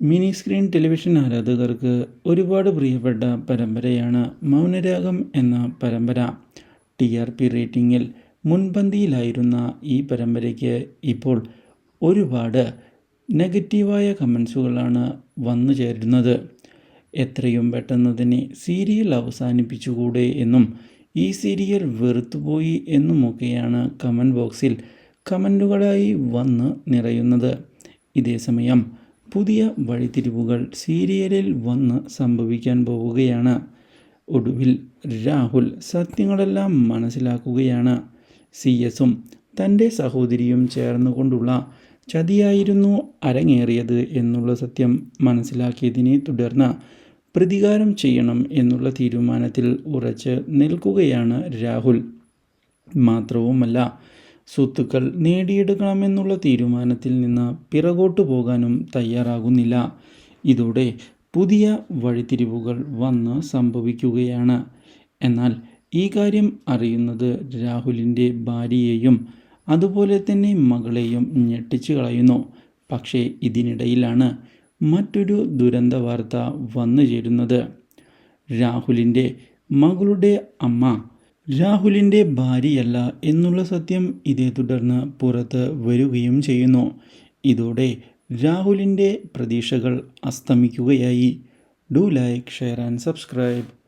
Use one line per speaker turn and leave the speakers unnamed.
Mini screen television ആരാധകർക്ക് ഒരുപാട് പ്രിയപ്പെട്ട പരമ്പരയാണ് മൗനരാഗം എന്ന പരമ്പര. ടി ആർ പി റേറ്റിംഗിൽ മുൻപന്തിയിലായിരുന്ന ഈ പരമ്പരയ്ക്ക് ഇപ്പോൾ ഒരുപാട് നെഗറ്റീവായ കമൻസുകളാണ് വന്നു ചേരുന്നത്. എത്രയും പെട്ടെന്ന് തന്നെ സീരിയൽ അവസാനിപ്പിച്ചുകൂടെ എന്നും ഈ സീരിയൽ വെറുത്തുപോയി എന്നുമൊക്കെയാണ് കമന്റ് ബോക്സിൽ കമന്റുകളായി വന്ന് നിറയുന്നത്. ഇതേസമയം പുതിയ വഴിത്തിരിവുകൾ സീരിയലിൽ വന്ന് സംഭവിക്കാൻ പോവുകയാണ്. ഒടുവിൽ രാഹുൽ സത്യങ്ങളെല്ലാം മനസ്സിലാക്കുകയാണ്. സി എസും തന്റെ സഹോദരിയും ചേർന്നുകൊണ്ടുള്ള ചതിയായിരുന്നു അരങ്ങേറിയത് എന്നുള്ള സത്യം മനസ്സിലാക്കിയതിനെ തുടർന്ന് പ്രതികാരം ചെയ്യണം എന്നുള്ള തീരുമാനത്തിൽ ഉറച്ച് നിൽക്കുകയാണ് രാഹുൽ. മാത്രവുമല്ല സ്വത്തുക്കൾ നേടിയെടുക്കണമെന്നുള്ള തീരുമാനത്തിൽ നിന്ന് പിറകോട്ട് പോകാനും തയ്യാറാകുന്നില്ല. ഇതോടെ പുതിയ വഴിത്തിരിവുകൾ വന്ന് സംഭവിക്കുകയാണ്. എന്നാൽ ഈ കാര്യം അറിയുന്നത് രാഹുലിന്റെ ഭാര്യയെയും അതുപോലെ തന്നെ മകളെയും ഞെട്ടിച്ചു കളയുന്നു. പക്ഷേ ഇതിനിടയിലാണ് മറ്റൊരു ദുരന്ത വാർത്ത വന്നു ചേരുന്നത് രാഹുലിന്റെ മകളുടെ അമ്മ രാഹുലിന്റെ ഭാര്യയല്ല എന്നുള്ള സത്യം ഇതേ തുടർന്ന് പുറത്ത് വരികയും ചെയ്യുന്നു. ഇതോടെ രാഹുലിന്റെ പ്രതീക്ഷകൾ അസ്തമിക്കുകയായി. Do like share and subscribe.